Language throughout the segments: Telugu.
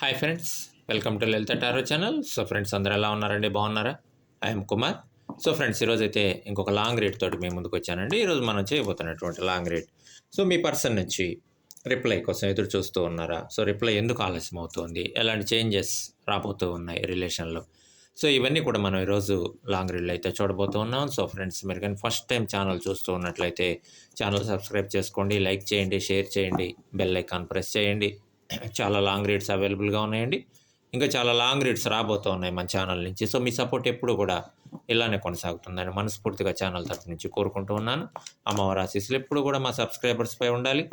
Hi friends welcome to Lalitha tarot channel so friends అందరు ఎలా ఉన్నారండి? బాగున్నారా? ఐఎమ్ కుమార్ సో ఫ్రెండ్స్ ఈరోజు అయితే ఇంకొక లాంగ్ రీడ్ తోటి మేము ముందుకు వచ్చానండి. ఈరోజు మనం చేయబోతున్నటువంటి లాంగ్ రీడ్ సో మీ పర్సన్ నుంచి రిప్లై కోసం ఎదురు చూస్తూ ఉన్నారా? సో రిప్లై ఎందుకు ఆలస్యం అవుతుంది? ఎలాంటి చేంజెస్ రాబోతూ ఉన్నాయి రిలేషన్లో సో ఇవన్నీ కూడా మనం ఈరోజు లాంగ్ రీల్ అయితే చూడబోతూ ఉన్నాం. సో ఫ్రెండ్స్ మీరు కానీ ఫస్ట్ టైం ఛానల్ చూస్తూ ఉన్నట్లయితే ఛానల్ సబ్స్క్రైబ్ చేసుకోండి లైక్ చేయండి షేర్ చేయండి బెల్ ఐకాన్ ప్రెస్ చేయండి. చాలా లాంగ్ రీడ్స్ అవైలబుల్గా ఉన్నాయండి. ఇంకా చాలా లాంగ్ రీడ్స్ రాబోతూ ఉన్నాయి మన ఛానల్ నుంచి. సో మీ సపోర్ట్ ఎప్పుడు కూడా ఇలానే కొనసాగుతుందని మనస్ఫూర్తిగా ఛానల్ తరఫు నుంచి కోరుకుంటూ ఉన్నాను. అమ్మవారి ఆశీస్సులు ఎప్పుడు కూడా మా సబ్స్క్రైబర్స్పై ఉండాలి.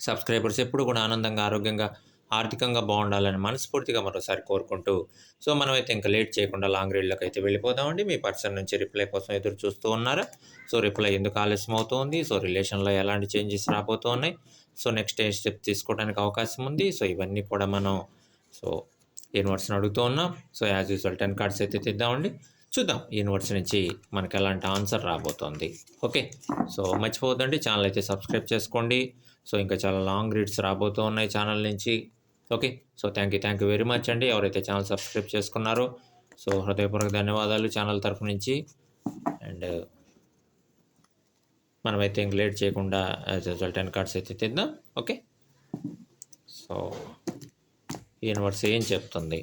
సబ్స్క్రైబర్స్ ఎప్పుడు కూడా ఆనందంగా ఆరోగ్యంగా ఆర్థికంగా బాగుండాలని మనస్ఫూర్తిగా మరోసారి కోరుకుంటూ సో మనమైతే ఇంకా లేట్ చేయకుండా లాంగ్ రీడ్లోకి అయితే వెళ్ళిపోదామండి. మీ పర్సన్ నుంచి రిప్లై కోసం ఎదురు చూస్తూ ఉన్నారా? సో రిప్లై ఎందుకు ఆలస్యం అవుతుంది? సో రిలేషన్లో ఎలాంటి చేంజెస్ రాబోతూ ఉన్నాయి సో నెక్స్ట్ ఏ స్టెప్ తీసుకోవడానికి అవకాశం ఉంది? సో ఇవన్నీ కూడా మనం సో యూనివర్స్ని అడుగుతూ ఉన్నాం. So as usual ten cards అయితే తెద్దామండి. చూద్దాం యూనివర్స్ నుంచి మనకి ఎలాంటి ఆన్సర్ రాబోతోంది. ఓకే సో మర్చిపోవద్దండి. ఛానల్ అయితే సబ్స్క్రైబ్ చేసుకోండి. సో ఇంకా చాలా లాంగ్ రీడ్స్ రాబోతూ ఉన్నాయి ఛానల్ నుంచి. Okay so thank you thank you very much అండి. ఎవరైతే ఛానల్ సబ్స్క్రైబ్ చేసుకున్నారో సో హృదయపూర్వక ధన్యవాదాలు ఛానల్ తరఫు నుంచి. అండ్ మనమైతే ఇంక లేట్ చేయకుండా యాజ్ యూజువల్ టెన్ కార్డ్స్ అయితే తెద్దాం. ఓకే సో యూనివర్స్ ఏం చెప్తుంది?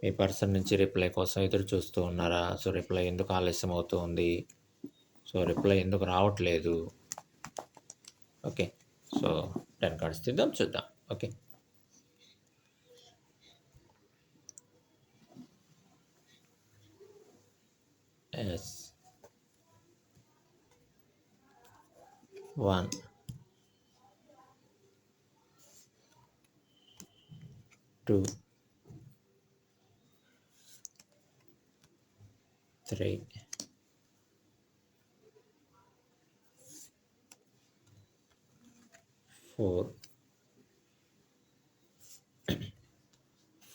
మీ పర్సన్ నుంచి రిప్లై కోసం ఎదురు చూస్తూ ఉన్నారా? సో రిప్లై ఎందుకు ఆలస్యం అవుతుంది సో రిప్లై ఎందుకు రావట్లేదు? ఓకే సో టెన్ కార్డ్స్ తీద్దాం చూద్దాం. okay. S. 1 2 3 4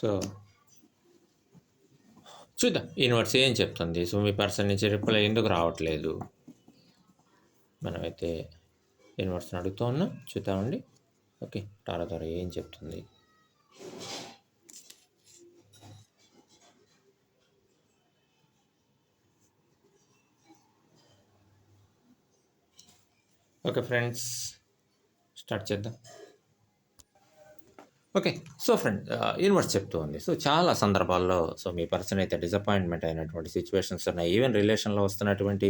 So చూద్దాం. యూనివర్స్ ఏం చెప్తుంది? సో మీ పర్సన్ నుంచి రిప్లై ఎందుకు రావట్లేదు? మనమైతే యూనివర్స్ని అడుగుతూ ఉన్నాం. చూద్దామండి ఓకే టారా ద్వారా ఏం చెప్తుంది? ఓకే ఫ్రెండ్స్ స్టార్ట్ చేద్దాం. ఓకే. సో ఫ్రెండ్ యూనివర్స్ చెప్తూ ఉంది సో చాలా సందర్భాల్లో సో మీ పర్సన్ అయితే డిసప్పాయింట్మెంట్ అయినటువంటి సిచ్యువేషన్స్ ఉన్నాయి. ఈవెన్ రిలేషన్లో వస్తున్నటువంటి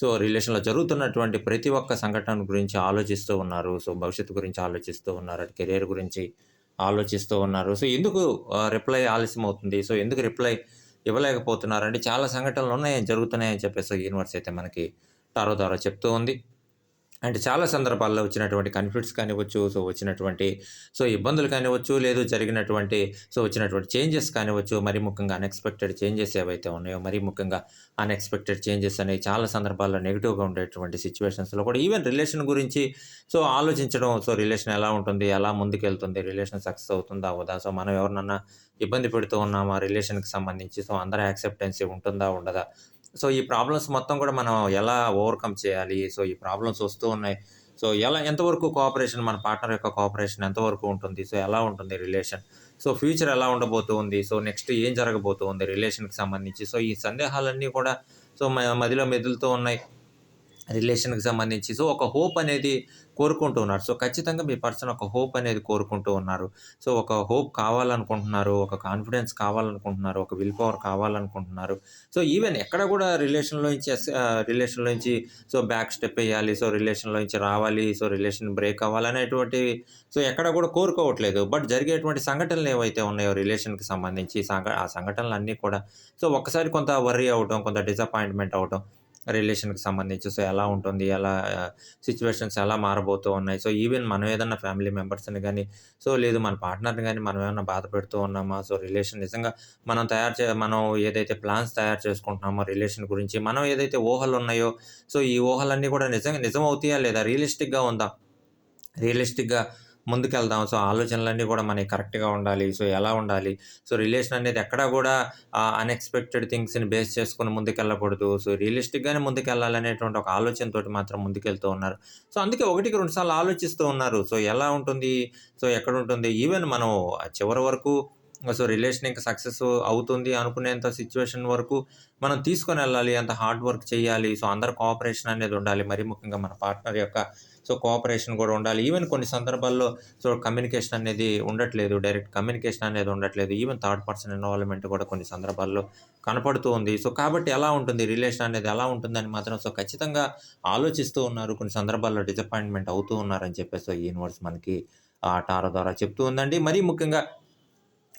సో రిలేషన్లో జరుగుతున్నటువంటి ప్రతి ఒక్క సంఘటన గురించి ఆలోచిస్తూ ఉన్నారు. సో భవిష్యత్తు గురించి ఆలోచిస్తూ ఉన్నారు. అటు కెరీర్ గురించి ఆలోచిస్తూ ఉన్నారు. సో ఎందుకు రిప్లై ఆలస్యం అవుతుంది సో ఎందుకు రిప్లై ఇవ్వలేకపోతున్నారు? అంటే చాలా సంఘటనలు ఉన్నాయి జరుగుతున్నాయని చెప్పేసి యూనివర్స్ అయితే మనకి టారో ద్వారా చెప్తూ ఉంది అంటే చాలా సందర్భాల్లో వచ్చినటువంటి కన్ఫ్లిక్ట్స్ కానివ్వచ్చు సో వచ్చినటువంటి సో ఇబ్బందులు కానివ్వచ్చు లేదు జరిగినటువంటి సో వచ్చినటువంటి చేంజెస్ కానివ్వచ్చు మరీ ముఖ్యంగా అన్ఎక్స్పెక్టెడ్ చేంజెస్ ఏవైతే ఉన్నాయో మరీ ముఖ్యంగా అన్ఎక్స్పెక్టెడ్ చేంజెస్ అనేవి చాలా సందర్భాల్లో నెగిటివ్గా ఉండేటువంటి సిచ్యువేషన్స్లో కూడా ఈవెన్ రిలేషన్ గురించి సో ఆలోచించడం సో రిలేషన్ ఎలా ఉంటుంది ఎలా ముందుకెళ్తుంది రిలేషన్ సక్సెస్ అవుతుందా అవుదా సో మనం ఎవరినన్నా ఇబ్బంది పెడుతూ ఉన్నామా రిలేషన్కి సంబంధించి సో అందరూ యాక్సెప్టెన్సీ ఉంటుందా ఉండదా సో ఈ ప్రాబ్లమ్స్ మొత్తం కూడా మనం ఎలా ఓవర్కమ్ చేయాలి? సో ఈ ప్రాబ్లమ్స్ వస్తూ ఉన్నాయి. సో ఎలా ఎంతవరకు కోఆపరేషన్ మన పార్ట్నర్ యొక్క కోఆపరేషన్ ఎంతవరకు ఉంటుంది? సో ఎలా ఉంటుంది రిలేషన్? సో ఫ్యూచర్ ఎలా ఉండబోతుంది సో నెక్స్ట్ ఏం జరగబోతుంది రిలేషన్కి సంబంధించి? సో ఈ సందేహాలన్నీ కూడా సో మ- మదిలో మెదులుతూ ఉన్నాయి. రిలేషన్కి సంబంధించి. సో ఒక హోప్ అనేది కోరుకుంటూ ఉన్నారు. సో ఖచ్చితంగా మీ పర్సన్ ఒక హోప్ అనేది కోరుకుంటూ ఉన్నారు. సో ఒక హోప్ కావాలనుకుంటున్నారు ఒక కాన్ఫిడెన్స్ కావాలనుకుంటున్నారు ఒక విల్ పవర్ కావాలనుకుంటున్నారు. సో ఈవెన్ ఎక్కడ కూడా రిలేషన్లో నుంచి రిలేషన్లో నుంచి సో బ్యాక్ స్టెప్ వేయాలి సో రిలేషన్లో నుంచి రావాలి సో రిలేషన్ బ్రేక్ అవ్వాలనేటువంటి సో ఎక్కడ కూడా కోరుకోవట్లేదు. బట్ జరిగేటువంటి సంఘటనలు ఏవైతే ఉన్నాయో రిలేషన్కి సంబంధించి సంఘ ఆ సంఘటనలు అన్నీ కూడా సో ఒక్కసారి కొంత వర్రీ అవటం కొంత డిసప్పాయింట్మెంట్ అవటం రిలేషన్‌కి సంబంధించి. సో, ఎలా ఉంటుంది? ఎలా సిచ్యువేషన్స్ ఎలా మారబోతూ ఉన్నాయి? సో, ఈవెన్ మనం ఏదన్నా ఫ్యామిలీ మెంబర్స్‌ని కానీ సో, లేదు మన పార్ట్నర్‌ని కానీ మనం ఏమైనా బాధ పెడుతూ ఉన్నామా? సో, రిలేషన్ నిజంగా మనం తయారు చే మనం ఏదైతే ప్లాన్స్ తయారు చేసుకుంటున్నామో రిలేషన్ గురించి, మనం ఏదైతే ఊహలున్నాయో, సో, ఈ ఊహలన్నీ కూడా నిజంగా నిజమవుతాయా లేదా? రియలిస్టిక్‌గా ఉందా? రియలిస్టిక్‌గా ముందుకెళ్దాం. సో, ఆలోచనలన్నీ కూడా మనకి కరెక్ట్‌గా ఉండాలి. సో, ఎలా ఉండాలి? సో, రిలేషన్ అనేది ఎక్కడా కూడా అన్‌ఎక్స్‌పెక్టెడ్ థింగ్స్‌ని బేస్ చేసుకుని ముందుకెళ్ళకూడదు. సో, రియలిస్టిక్‌గానే ముందుకెళ్ళాలనేటువంటి ఒక ఆలోచనతోటి మాత్రం ముందుకెళ్తూ ఉన్నారు. సో, అందుకే ఒకటికి రెండు సార్లు ఆలోచిస్తూ ఉన్నారు. సో, ఎలా ఉంటుంది? సో, ఎక్కడ ఉంటుంది ఈవెన్ మనం చివరి వరకు సో, రిలేషన్ ఇంకా సక్సెస్ అవుతుంది అనుకునేంత సిచ్యువేషన్ వరకు మనం తీసుకొని వెళ్ళాలి అంత హార్డ్ వర్క్ చేయాలి. సో, అందరు కోఆపరేషన్ అనేది ఉండాలి. మరీ ముఖ్యంగా మన పార్ట్నర్ యొక్క సో, కోఆపరేషన్ కూడా ఉండాలి. ఈవెన్ కొన్ని సందర్భాల్లో సో, కమ్యూనికేషన్ అనేది ఉండట్లేదు. డైరెక్ట్ కమ్యూనికేషన్ అనేది ఉండట్లేదు. ఈవెన్ థర్డ్ పర్సన్ ఇన్వాల్వ్‌మెంట్ కూడా కొన్ని సందర్భాల్లో కనపడుతూ ఉంది. సో, కాబట్టి ఎలా ఉంటుంది? రిలేషన్ అనేది ఎలా ఉంటుందని మాత్రం సో, ఖచ్చితంగా ఆలోచిస్తూ ఉన్నారు. కొన్ని సందర్భాల్లో డిసప్పాయింట్‌మెంట్ అవుతూ ఉన్నారని చెప్పేసి ఈ యూనివర్స్ మనకి ఆ టారో ద్వారా చెప్తూ ఉందండి. మరీ ముఖ్యంగా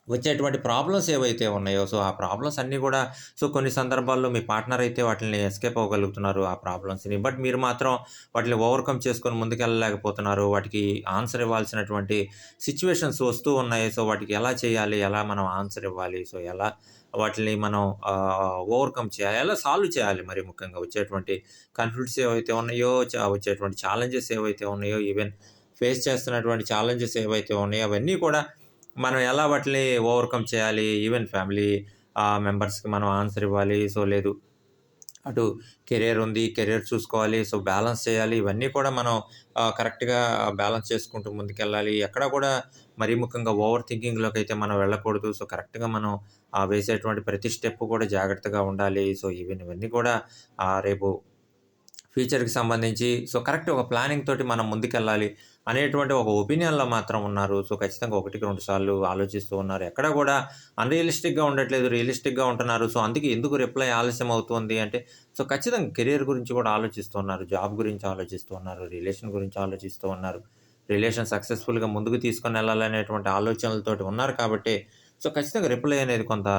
వచ్చేటువంటి ప్రాబ్లమ్స్ ఏవైతే ఉన్నాయో, సో, ఆ ప్రాబ్లమ్స్ అన్నీ కూడా సో, కొన్ని సందర్భాల్లో మీ పార్ట్నర్ అయితే వాటిని ఎస్కేప్ అవ్వగలుగుతున్నారు ఆ ప్రాబ్లమ్స్‌ని. బట్ మీరు మాత్రం వాటిని ఓవర్‌కమ్ చేసుకొని ముందుకెళ్ళలేకపోతున్నారు. వాటికి ఆన్సర్ ఇవ్వాల్సినటువంటి సిచ్యువేషన్స్ వస్తూ ఉన్నాయి. సో, వాటికి ఎలా చేయాలి? ఎలా మనం ఆన్సర్ ఇవ్వాలి? సో, ఎలా వాటిని మనం ఓవర్‌కమ్ చేయాలి? ఎలా సాల్వ్ చేయాలి? మరి ముఖ్యంగా వచ్చేటువంటి కన్ఫ్లిక్ట్స్ ఏవైతే ఉన్నాయో, వచ్చేటువంటి ఛాలెంజెస్ ఏవైతే ఉన్నాయో, ఈవెన్ ఫేస్ చేస్తున్నటువంటి ఛాలెంజెస్ ఏవైతే ఉన్నాయో, అవన్నీ కూడా మనం ఎలా వాటిని ఓవర్‌కమ్ చేయాలి? ఈవెన్ ఫ్యామిలీ మెంబర్స్‌కి మనం ఆన్సర్ ఇవ్వాలి. సో, లేదు అటు కెరియర్ ఉంది. కెరియర్ చూసుకోవాలి. సో, బ్యాలెన్స్ చేయాలి. ఇవన్నీ కూడా మనం కరెక్ట్‌గా బ్యాలెన్స్ చేసుకుంటూ ముందుకెళ్ళాలి. ఎక్కడ కూడా మరీ ముఖ్యంగా ఓవర్ థింకింగ్‌లోకైతే మనం వెళ్ళకూడదు. సో, కరెక్ట్‌గా మనం వేసేటువంటి ప్రతి స్టెప్ కూడా జాగ్రత్తగా ఉండాలి. సో, ఈవెన్ ఇవన్నీ కూడా రేపు ఫ్యూచర్‌కి సంబంధించి సో, కరెక్ట్ ఒక ప్లానింగ్ తోటి మనం ముందుకెళ్ళాలి అనేటువంటి ఒక ఒపీనియన్‌లో మాత్రం ఉన్నారు. సో, ఖచ్చితంగా ఒకటికి రెండు సార్లు ఆలోచిస్తూ ఉన్నారు. ఎక్కడ కూడా అన్‌రియలిస్టిక్‌గా ఉండట్లేదు. రియలిస్టిక్‌గా ఉంటున్నారు. సో, అందుకే ఎందుకు రిప్లై ఆలస్యం అవుతుంది అంటే, సో, ఖచ్చితంగా కెరియర్ గురించి కూడా ఆలోచిస్తూ ఉన్నారు. జాబ్ గురించి ఆలోచిస్తూ ఉన్నారు. రిలేషన్ గురించి ఆలోచిస్తూ ఉన్నారు. రిలేషన్ సక్సెస్‌ఫుల్‌గా ముందుకు తీసుకొని వెళ్ళాలనేటువంటి ఆలోచనలతోటి ఉన్నారు కాబట్టి సో, ఖచ్చితంగా రిప్లై అనేది కొంత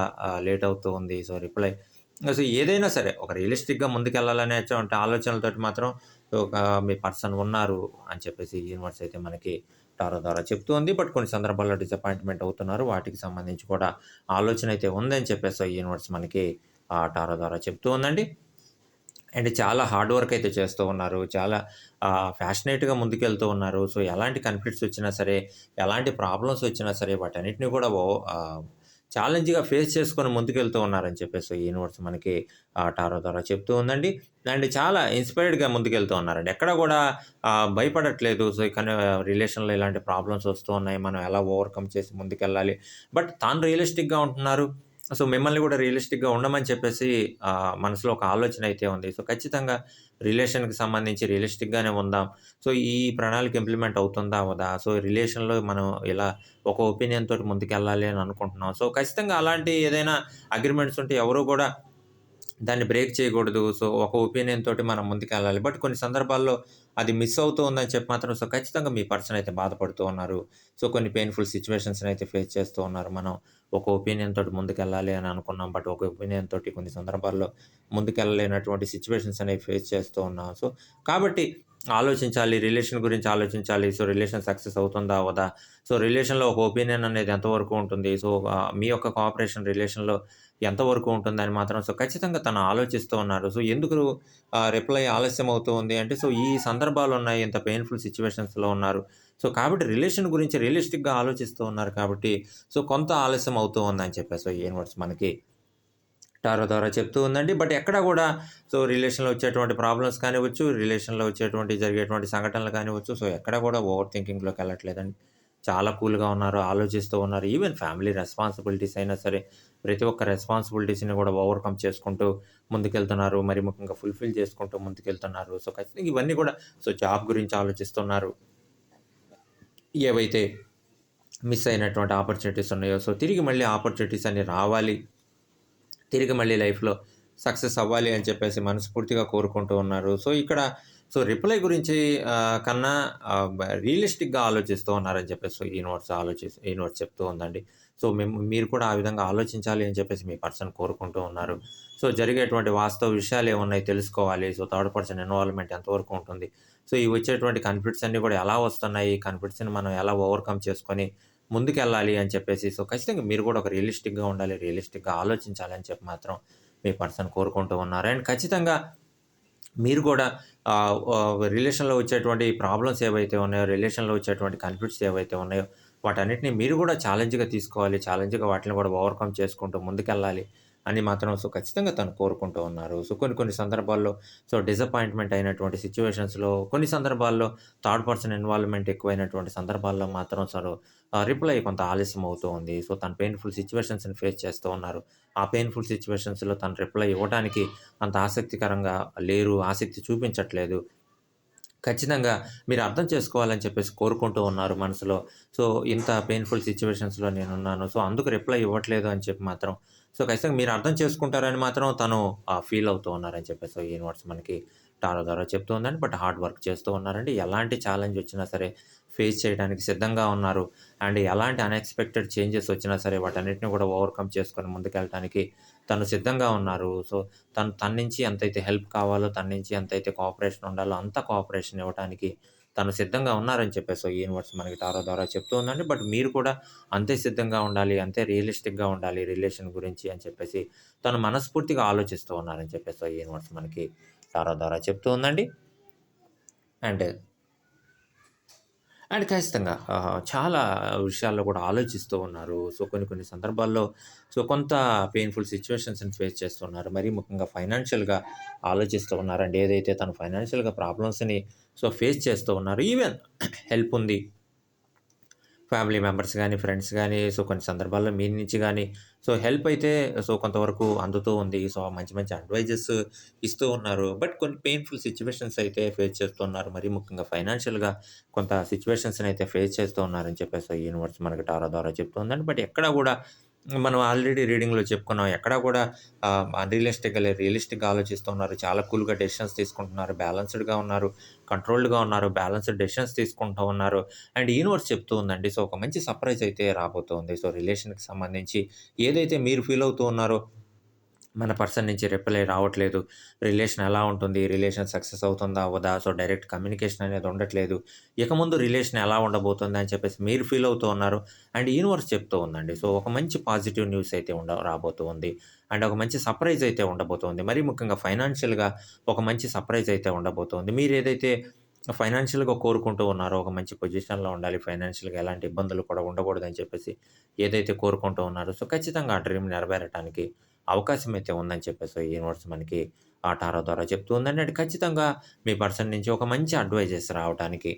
లేట్ అవుతూ ఉంది. సో, రిప్లై సో, ఏదైనా సరే ఒక రియలిస్టిక్‌గా ముందుకెళ్ళాలనేటువంటి ఆలోచనలతోటి మాత్రం ఒక మీ పర్సన్ ఉన్నారు అని చెప్పేసి యూనివర్స్ అయితే మనకి టారో ద్వారా చెప్తూ ఉంది. బట్ కొన్ని సందర్భాల్లో డిసప్పాయింట్‌మెంట్ అవుతున్నారు. వాటికి సంబంధించి కూడా ఆలోచన అయితే ఉందని చెప్పేసి యూనివర్స్ మనకి టారో ద్వారా చెప్తూ ఉందండి. అండ్ చాలా హార్డ్ వర్క్ అయితే చేస్తూ ఉన్నారు. చాలా ఫ్యాషనేట్‌గా ముందుకెళ్తూ ఉన్నారు. సో, ఎలాంటి కన్ఫ్లిక్ట్స్ వచ్చినా సరే, ఎలాంటి ప్రాబ్లమ్స్ వచ్చినా సరే వాటన్నిటిని కూడా ఓ ఛాలెంజ్‌గా ఫేస్ చేసుకొని ముందుకెళ్తూ ఉన్నారని చెప్పేసి యూనివర్స్ మనకి టారో ద్వారా చెప్తూ ఉందండి. అండ్ చాలా ఇన్‌స్పైర్డ్‌గా ముందుకెళ్తూ ఉన్నారండి. ఎక్కడ కూడా భయపడట్లేదు. సో, కానీ రిలేషన్‌లో ఇలాంటి ప్రాబ్లమ్స్ వస్తూ ఉన్నాయి. మనం ఎలా ఓవర్‌కమ్ చేసి ముందుకెళ్ళాలి. బట్ తాను రియలిస్టిక్‌గా ఉంటున్నారు. సో, మిమ్మల్ని కూడా రియలిస్టిక్‌గా ఉండమని చెప్పేసి మనసులో ఒక ఆలోచన అయితే ఉంది. సో, ఖచ్చితంగా రిలేషన్‌కి సంబంధించి రియలిస్టిక్‌గానే ఉందాం. సో, ఈ ప్రణాళిక ఇంప్లిమెంట్ అవుతుందా? అవదా సో, రిలేషన్‌లో మనం ఇలా ఒక ఒపీనియన్ తోటి ముందుకెళ్ళాలి అని అనుకుంటున్నాం. సో, ఖచ్చితంగా అలాంటి ఏదైనా అగ్రిమెంట్స్ ఉంటే ఎవరు కూడా దాన్ని బ్రేక్ చేయకూడదు. సో, ఒక ఒపీనియన్ తోటి మనం ముందుకెళ్ళాలి. బట్ కొన్ని సందర్భాల్లో అది మిస్ అవుతూ ఉందని చెప్పి మాత్రం సో, ఖచ్చితంగా మీ పర్సన్ అయితే బాధపడుతూ ఉన్నారు. సో, కొన్ని పెయిన్‌ఫుల్ సిట్యుయేషన్స్‌ని అయితే ఫేస్ చేస్తూ ఉన్నారు. మనం ఒక ఒపీనియన్ తోటి ముందుకెళ్ళాలి అని అనుకున్నాం. బట్ ఒక ఒపీనియన్ తోటి కొన్ని సందర్భాల్లో ముందుకెళ్ళలేనటువంటి సిచ్యువేషన్స్ అనేవి ఫేస్ చేస్తూ ఉన్నాం. సో, కాబట్టి ఆలోచించాలి. రిలేషన్ గురించి ఆలోచించాలి. సో, రిలేషన్ సక్సెస్ అవుతుందా? అవదా సో, రిలేషన్‌లో ఒక ఒపీనియన్ అనేది ఎంతవరకు ఉంటుంది? సో, మీ యొక్క కోఆపరేషన్ రిలేషన్‌లో ఎంతవరకు ఉంటుందని మాత్రం సో, ఖచ్చితంగా తను ఆలోచిస్తూ ఉన్నారు. సో, ఎందుకు రిప్లై ఆలస్యం అవుతూ ఉంది అంటే, సో, ఈ సందర్భాలు ఉన్నాయి ఇంత పెయిన్‌ఫుల్ సిచ్యువేషన్స్లో ఉన్నారు. సో, కాబట్టి రిలేషన్ గురించి రియలిస్టిక్‌గా ఆలోచిస్తూ ఉన్నారు కాబట్టి, సో, కొంత ఆలస్యం అవుతూ ఉందని చెప్పేసి యూనివర్స్ మనకి టారో ద్వారా చెప్తూ ఉందండి. బట్ ఎక్కడ కూడా సో, రిలేషన్‌లో వచ్చేటువంటి ప్రాబ్లమ్స్ కానివ్వచ్చు, రిలేషన్‌లో వచ్చేటువంటి జరిగేటువంటి సంఘటనలు కానివ్వచ్చు, సో, ఎక్కడ కూడా ఓవర్ థింకింగ్‌లోకి వెళ్ళట్లేదండి. చాలా కూల్‌గా ఉన్నారు. ఆలోచిస్తూ ఉన్నారు. ఈవెన్ ఫ్యామిలీ రెస్పాన్సిబిలిటీస్ అయినా సరే, ప్రతి ఒక్క రెస్పాన్సిబిలిటీస్‌ని కూడా ఓవర్‌కమ్ చేసుకుంటూ ముందుకెళ్తున్నారు. మరి ముఖ్యంగా ఫుల్‌ఫిల్ చేసుకుంటూ ముందుకెళ్తున్నారు. సో, ఖచ్చితంగా ఇవన్నీ కూడా సో, జాబ్ గురించి ఆలోచిస్తున్నారు. ఏవైతే మిస్ అయినటువంటి ఆపర్చునిటీస్ ఉన్నాయో, సో, తిరిగి మళ్ళీ ఆపర్చునిటీస్ అన్నీ రావాలి. తిరిగి మళ్ళీ లైఫ్‌లో సక్సెస్ అవ్వాలి అని చెప్పేసి మనస్ఫూర్తిగా కోరుకుంటూ ఉన్నారు. సో, ఇక్కడ సో రిప్లై గురించి కన్నా రియలిస్టిక్‌గా ఆలోచిస్తూ ఉన్నారని చెప్పేసి యూనివర్స్ ఈ యూనివర్స్ చెప్తూ ఉందండి. సో మేము మీరు కూడా ఆ విధంగా ఆలోచించాలి అని చెప్పేసి మీ పర్సన్ కోరుకుంటూ ఉన్నారు. సో జరిగేటువంటి వాస్తవ విషయాలు ఏమున్నాయి తెలుసుకోవాలి. సో థర్డ్ పర్సన్ ఇన్వాల్వ్‌మెంట్ ఎంతవరకు ఉంటుంది. సో ఈ వచ్చేటువంటి కన్ఫ్లిక్ట్స్ అన్నీ కూడా ఎలా వస్తున్నాయి. కన్ఫ్లిక్ట్స్ని మనం ఎలా ఓవర్‌కమ్ చేసుకొని ముందుకెళ్ళాలి అని చెప్పేసి సో ఖచ్చితంగా మీరు కూడా ఒక రియలిస్టిక్‌గా ఉండాలి. రియలిస్టిక్‌గా ఆలోచించాలి అని చెప్పి మాత్రం మీ పర్సన్ కోరుకుంటూ ఉన్నారు. అండ్ ఖచ్చితంగా మీరు కూడా రిలేషన్‌లో వచ్చేటువంటి ప్రాబ్లమ్స్ ఏవైతే ఉన్నాయో, రిలేషన్‌లో వచ్చేటువంటి కాన్ఫ్లిక్ట్స్ ఏవైతే ఉన్నాయో, వాటన్నిటిని మీరు కూడా ఛాలెంజ్‌గా తీసుకోవాలి. ఛాలెంజ్‌గా వాటిని కూడా ఓవర్‌కమ్ చేసుకుంటూ ముందుకెళ్ళాలి అని మాత్రం సో ఖచ్చితంగా తను కోరుకుంటూ ఉన్నారు. సో కొన్ని కొన్ని సందర్భాల్లో సో డిసప్పాయింట్‌మెంట్ అయినటువంటి సిచ్యువేషన్స్లో కొన్ని సందర్భాల్లో థర్డ్ పర్సన్ ఇన్వాల్వ్‌మెంట్ ఎక్కువైనటువంటి సందర్భాల్లో మాత్రం సో రిప్లై కొంత ఆలస్యం అవుతూ ఉంది. సో తను పెయిన్‌ఫుల్ సిచ్యువేషన్స్ని ఫేస్ చేస్తూ ఉన్నారు. ఆ పెయిన్‌ఫుల్ సిచ్యువేషన్స్లో తను రిప్లై ఇవ్వడానికి అంత ఆసక్తికరంగా లేరు. ఆసక్తి చూపించట్లేదు. ఖచ్చితంగా మీరు అర్థం చేసుకోవాలని చెప్పేసి కోరుకుంటూ ఉన్నారు మనసులో. సో ఇంత పెయిన్‌ఫుల్ సిట్యుయేషన్స్‌లో నేనున్నాను. సో అందుకు రిప్లై ఇవ్వట్లేదు అని చెప్పి మాత్రం సో ఖచ్చితంగా మీరు అర్థం చేసుకుంటారని మాత్రం తను ఫీల్ అవుతూ ఉన్నారని చెప్పేసి యూనివర్స్ మనకి టారో ద్వారా చెప్తూ ఉందండి. బట్ హార్డ్ వర్క్ చేస్తూ ఉన్నారండి. ఎలాంటి ఛాలెంజ్ వచ్చినా సరే ఫేస్ చేయడానికి సిద్ధంగా ఉన్నారు. అండ్ ఎలాంటి అన్‌ఎక్స్‌పెక్టెడ్ చేంజెస్ వచ్చినా సరే వాటన్నిటిని కూడా ఓవర్‌కమ్ చేసుకొని ముందుకెళ్ళటానికి తను సిద్ధంగా ఉన్నారు. సో తను తన నుంచి ఎంతైతే హెల్ప్ కావాలో, తన నుంచి ఎంతైతే కోఆపరేషన్ ఉండాలో అంత కోఆపరేషన్ ఇవ్వటానికి తను సిద్ధంగా ఉన్నారని చెప్పేసి యూనివర్స్ మనకి టారో ద్వారా చెప్తూ ఉందండి. బట్ మీరు కూడా అంతే సిద్ధంగా ఉండాలి. అంతే రియలిస్టిక్‌గా ఉండాలి రిలేషన్ గురించి అని చెప్పేసి తను మనస్ఫూర్తిగా ఆలోచిస్తూ ఉన్నారని చెప్పేసి యూనివర్స్ మనకి టారో ద్వారా చెప్తూ ఉందండి. అండ్ అండ్ ఖచ్చితంగా చాలా విషయాల్లో కూడా ఆలోచిస్తూ ఉన్నారు. సో కొన్ని కొన్ని సందర్భాల్లో సో కొంత పెయిన్‌ఫుల్ సిచ్యువేషన్స్ని ఫేస్ చేస్తున్నారు. మరీ ముఖ్యంగా ఫైనాన్షియల్‌గా ఆలోచిస్తూ ఉన్నారండి. ఏదైతే తను ఫైనాన్షియల్‌గా ప్రాబ్లమ్స్‌ని సో ఫేస్ చేస్తూ ఉన్నారు. ఈవెన్ హెల్ప్ ఉంది. ఫ్యామిలీ మెంబర్స్ కానీ ఫ్రెండ్స్ కానీ సో కొన్ని సందర్భాల్లో మీ నుంచి కానీ సో హెల్ప్ అయితే సో కొంతవరకు అందుతూ ఉంది. సో మంచి మంచి అడ్వైజెస్ ఇస్తూ ఉన్నారు. బట్ కొన్ని పెయిన్‌ఫుల్ సిచ్యువేషన్స్ అయితే ఫేస్ చేస్తున్నారు. మరీ ముఖ్యంగా ఫైనాన్షియల్‌గా కొంత సిట్యుయేషన్స్‌ని అయితే ఫేస్ చేస్తూ ఉన్నారని చెప్పేసి యూనివర్స్ మనకి టారా ద్వారా చెప్తుందండి. బట్ ఎక్కడ కూడా మనం ఆల్రెడీ రీడింగ్‌లో చెప్పుకున్నాం. ఎక్కడా కూడా అన్‌రియలిస్టిక్‌గా లేదు. రియలిస్టిక్‌గా ఆలోచిస్తూ ఉన్నారు. చాలా కూల్‌గా డెసిషన్స్ తీసుకుంటున్నారు. బ్యాలెన్స్‌డ్‌గా ఉన్నారు. కంట్రోల్డ్‌గా ఉన్నారు. బ్యాలెన్స్‌డ్ డెసిషన్స్ తీసుకుంటూ ఉన్నారు. అండ్ యూనివర్స్ చెప్తూ ఉందండి. సో ఒక మంచి సర్ప్రైజ్ అయితే రాబోతోంది. సో రిలేషన్‌కి సంబంధించి ఏదైతే మీరు ఫీల్ అవుతూ ఉన్నారో మన పర్సన్ నుంచి రిప్లై రావట్లేదు. రిలేషన్ ఎలా ఉంటుంది? రిలేషన్ సక్సెస్ అవుతుందా? అవ్వదా? సో డైరెక్ట్ కమ్యూనికేషన్ అనేది ఉండట్లేదు. ఇక ముందు రిలేషన్ ఎలా ఉండబోతుంది అని చెప్పేసి మీరు ఫీల్ అవుతూ ఉన్నారు. అండ్ యూనివర్స్ చెప్తూ ఉందండి. సో ఒక మంచి పాజిటివ్ న్యూస్ అయితే ఉండ రాబోతూ ఉంది. అండ్ ఒక మంచి సర్ప్రైజ్ అయితే ఉండబోతోంది. మరీ ముఖ్యంగా ఫైనాన్షియల్‌గా ఒక మంచి సర్ప్రైజ్ అయితే ఉండబోతోంది. ఏదైతే ఫైనాన్షియల్‌గా కోరుకుంటూ ఉన్నారో ఒక మంచి పొజిషన్‌లో ఉండాలి. ఫైనాన్షియల్‌గా ఎలాంటి ఇబ్బందులు కూడా ఉండకూడదని చెప్పేసి ఏదైతే కోరుకుంటూ ఉన్నారో సో ఖచ్చితంగా ఆ డ్రీమ్ నెరవేరటానికి అవకాశం అయితే ఉందని చెప్పేసి యూనివర్స్ మనకి ఆ టారో ద్వారా చెప్తూ ఉందండి. అండ్ ఖచ్చితంగా మీ పర్సన్ నుంచి ఒక మంచి అడ్వైజెస్ రావటానికి,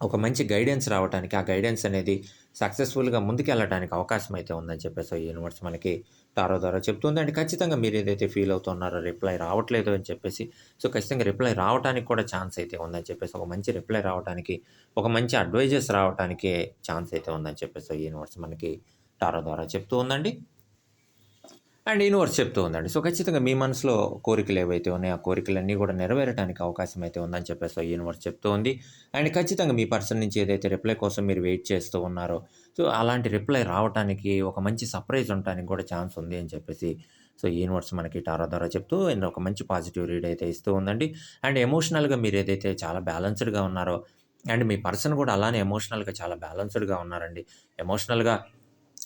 ఒక మంచి గైడెన్స్ రావటానికి, ఆ గైడెన్స్ అనేది సక్సెస్‌ఫుల్‌గా ముందుకెళ్ళటానికి అవకాశం అయితే ఉందని చెప్పేసి యూనివర్స్ మనకి టారో ద్వారా చెప్తుంది. అండ్ ఖచ్చితంగా మీరు ఏదైతే ఫీల్ అవుతున్నారో రిప్లై రావట్లేదు అని చెప్పేసి సో ఖచ్చితంగా రిప్లై రావటానికి కూడా ఛాన్స్ అయితే ఉందని చెప్పేసి ఒక మంచి రిప్లై రావటానికి, ఒక మంచి అడ్వైజెస్ రావటానికి ఛాన్స్ అయితే ఉందని చెప్పేసి యూనివర్స్ మనకి టారో ద్వారా చెప్తూ ఉందండి. అండ్ యూనివర్స్ చెప్తూ ఉందండి. సో ఖచ్చితంగా మీ మనసులో కోరికలు ఏవైతే ఉన్నాయో, ఆ కోరికలన్నీ కూడా నెరవేరటానికి అవకాశం అయితే ఉందని చెప్పేసి యూనివర్స్ చెప్తూ ఉంది. అండ్ ఖచ్చితంగా మీ పర్సన్ నుంచి ఏదైతే రిప్లై కోసం మీరు వెయిట్ చేస్తూ ఉన్నారో సో అలాంటి రిప్లై రావటానికి ఒక మంచి సర్ప్రైజ్ ఉండటానికి కూడా ఛాన్స్ ఉంది అని చెప్పేసి సో యూనివర్స్ మనకి టారో ద్వారా చెప్తూ అండ్ ఒక మంచి పాజిటివ్ రీడ్ అయితే ఇస్తూ ఉందండి. అండ్ ఎమోషనల్‌గా మీరు ఏదైతే చాలా బ్యాలెన్స్‌డ్‌గా ఉన్నారో అండ్ మీ పర్సన్ కూడా అలానే ఎమోషనల్‌గా చాలా బ్యాలెన్స్‌డ్‌గా ఉన్నారండి. ఎమోషనల్‌గా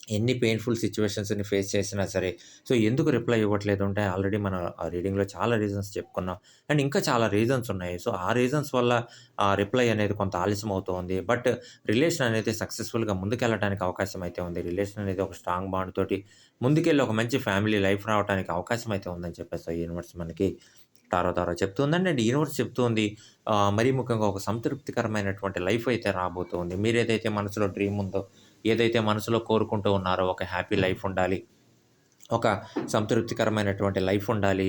ఎన్ని పెయిన్‌ఫుల్ సిచ్యువేషన్స్ని ఫేస్ చేసినా సరే సో ఎందుకు రిప్లై ఇవ్వట్లేదు అంటే ఆల్రెడీ మన ఆ రీడింగ్‌లో చాలా రీజన్స్ చెప్పుకున్నాం. అండ్ ఇంకా చాలా రీజన్స్ ఉన్నాయి. సో ఆ రీజన్స్ వల్ల ఆ రిప్లై అనేది కొంత ఆలస్యం అవుతుంది బట్ రిలేషన్ అనేది సక్సెస్‌ఫుల్‌గా ముందుకెళ్ళటానికి అవకాశం అయితే ఉంది. రిలేషన్ అనేది ఒక స్ట్రాంగ్ బాండ్ తోటి ముందుకెళ్ళి ఒక మంచి ఫ్యామిలీ లైఫ్ రావటానికి అవకాశం అయితే ఉందని చెప్పేసి యూనివర్స్ మనకి టారో తారో చెప్తుంది అండ్ యూనివర్స్ చెప్తుంది మరీ ముఖ్యంగా ఒక సంతృప్తికరమైనటువంటి లైఫ్ అయితే రాబోతుంది మీరేదైతే మనసులో డ్రీమ్ ఉందో, ఏదైతే మనసులో కోరుకుంటూ ఉన్నారో ఒక హ్యాపీ లైఫ్ ఉండాలి. ఒక సంతృప్తికరమైనటువంటి లైఫ్ ఉండాలి.